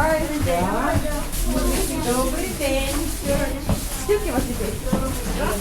співаєте? Добрий день. Скільки вас дітей?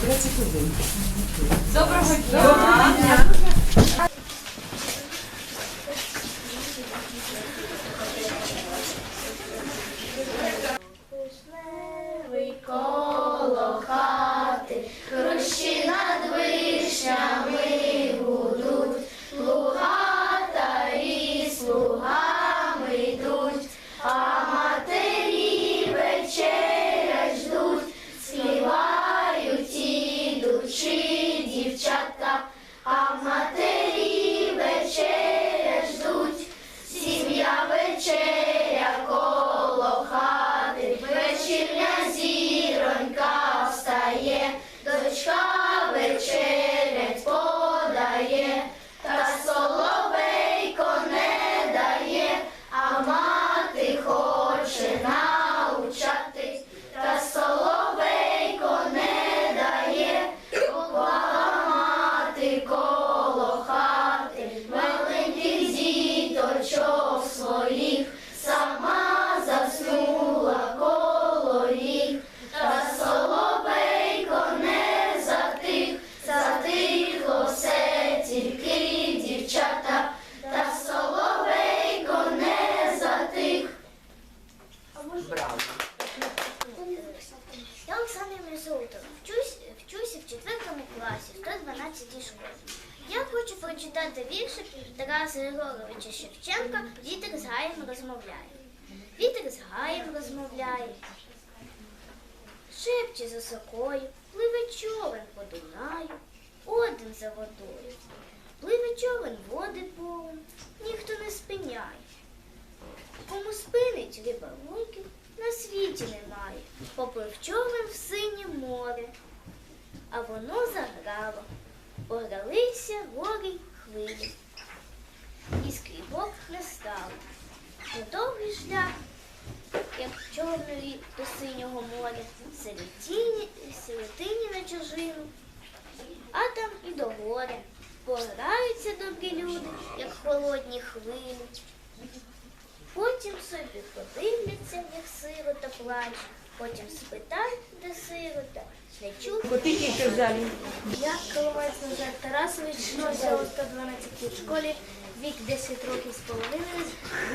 31. Доброго дня. 12 школі. Я хочу прочитати віршик Тараса Григоровича Шевченка Вітер з гаєм розмовляє. Вітер з гаєм розмовляє. Шепче за сокою, пливе човен по Дунаю, один за водою. Пливе човен води повен, ніхто не спиняє. Кому спинить рибалуків, на світі немає, поплив човен в синє море а воно заграло. Погралися гори й хвилі, і скріпок не стало. Недовгий шлях, як чорної до синього моря, серед тіні, на чужину, а там і до горя. Пограються добрі люди, як холодні хвилі. Потім собі подивляться, як сирота плаче. Потім спитають, де сирота, не чув. Котики в залі. Я Коломець Назар Тарасович, вчуся у 112 школі, вік 10 років з половиною.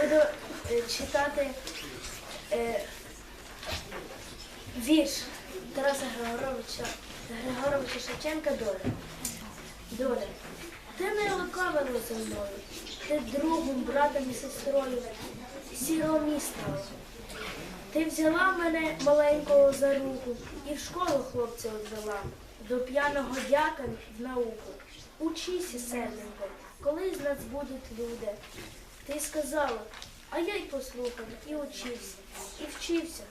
Буду е, читати е, вірш Тараса Григоровича, Григоровича Шевченка Доля. Доля. Ти не лукавила зі мною, ти другом, братом і сестрою сірого міста. Ти взяла мене маленького за руку і в школу хлопця відвела, до п'яного дяка в науку. Учися, серденько, коли з нас будуть люди. Ти сказала, а я й послухав, і учився, і вчився.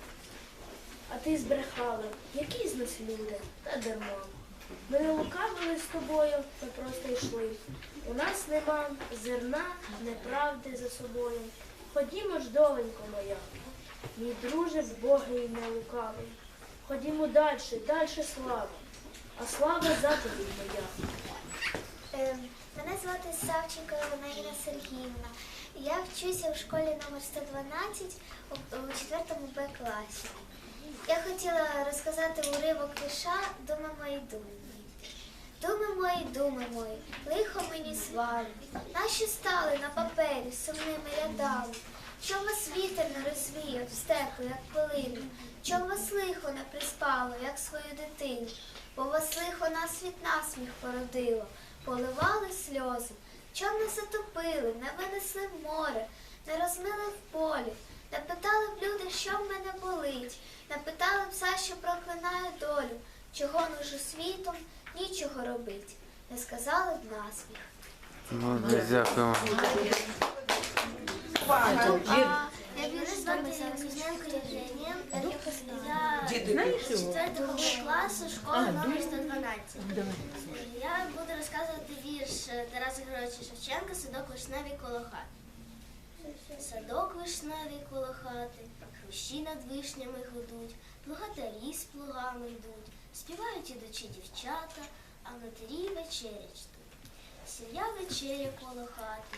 А ти збрехала, які з нас люди, та дарма. Ми не лукавили з тобою, ми просто йшли. У нас нема зерна, неправди за собою. Ходімо ж, доленько моя, мій друже з Богий не лукавий. Ходімо далі, далі слава, а слава заповідь моя. Е, Мене звати Савченко Іванаїна Сергіївна. Я вчуся в школі номер 112 у, у 4 Б класі. Я хотіла розказати уривок вірша Думи мої думи. Думи мої, думи мої, лихо мені свали, наші стали на папері сумними рядами. Чом вас вітер не розвіяв в степу, як пилину, чом вас лихо не приспало, як свою дитину, бо вас лихо на світ насміх породило, поливали сльози, чом не затопили, не винесли в море, не розмили в полі, не питали б люди, що в мене болить, не питали б за що проклинаю долю, чого нужу світом, нічого робить, не сказали б насміх. Молодець, Я вірю, звати Кузненко Євгенія. Я Діти, з 4 класу школи номер 112. Я буду розказувати вірш Тараса Григоровича Шевченка «Садок вишневий коло хати». Садок вишневий коло хати, хрущі над вишнями гудуть, плугатарі з плугами йдуть, співають ідучі дівчата, а матері вечерять ждуть. Сім'я вечеря коло хати,